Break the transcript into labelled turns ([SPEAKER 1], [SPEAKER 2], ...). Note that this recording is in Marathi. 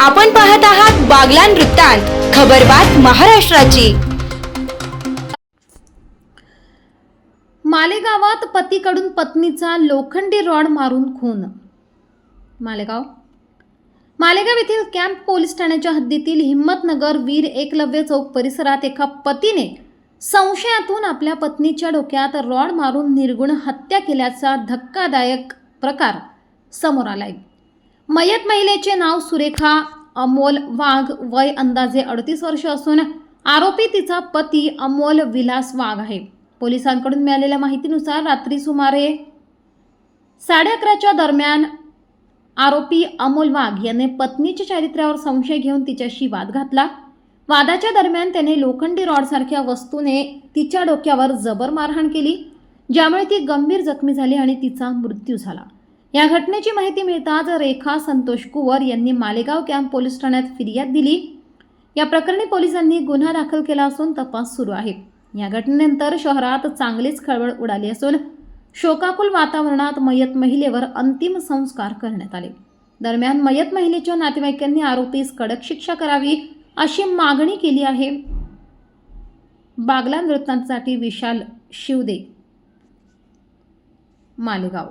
[SPEAKER 1] आपण पाहत आहात बागलान वृत्तांत खबरबात महाराष्ट्राची.
[SPEAKER 2] मालेगावात पतीकडून पत्नीचा लोखंडी रॉड मारून खून. मालेगाव? मालेगाव येथील कॅम्प पोलीस ठाण्याच्या हद्दीतील हिम्मतनगर वीर एकलव्य चौक परिसरात एका पतीने संशयातून आपल्या पत्नीच्या डोक्यात रॉड मारून निर्गुण हत्या केल्याचा धक्कादायक प्रकार समोर आलाय. मयत महिलेचे नाव सुरेखा अमोल वाघ वय अंदाजे अडतीस वर्ष असून आरोपी तिचा पती अमोल विलास वाघ आहे. पोलिसांकडून मिळालेल्या माहितीनुसार रात्री सुमारे साडे अकराच्या दरम्यान आरोपी अमोल वाघ याने पत्नीच्या चारित्र्यावर संशय घेऊन तिच्याशी वाद घातला. वादाच्या दरम्यान त्याने लोखंडी रॉडसारख्या वस्तूने तिच्या डोक्यावर जबर मारहाण केली ज्यामुळे ती गंभीर जखमी झाली आणि तिचा मृत्यू झाला. या घटनेची माहिती मिळताच रेखा संतोष कुवर यांनी मालेगाव कॅम्प पोलीस ठाण्यात फिर्याद दिली. या प्रकरणी पोलिसांनी गुन्हा दाखल केला असून तपास सुरू आहे. या घटनेनंतर शहरात चांगलीच खळबळ उडाली असून शोकाकुल वातावरणात मयत महिलेवर अंतिम संस्कार करण्यात आले. दरम्यान मयत महिलेच्या नातेवाईकांनी आरोपीस कडक शिक्षा करावी अशी मागणी केली आहे. बागला नृत्यांसाठी विशाल शिवदे मालेगाव.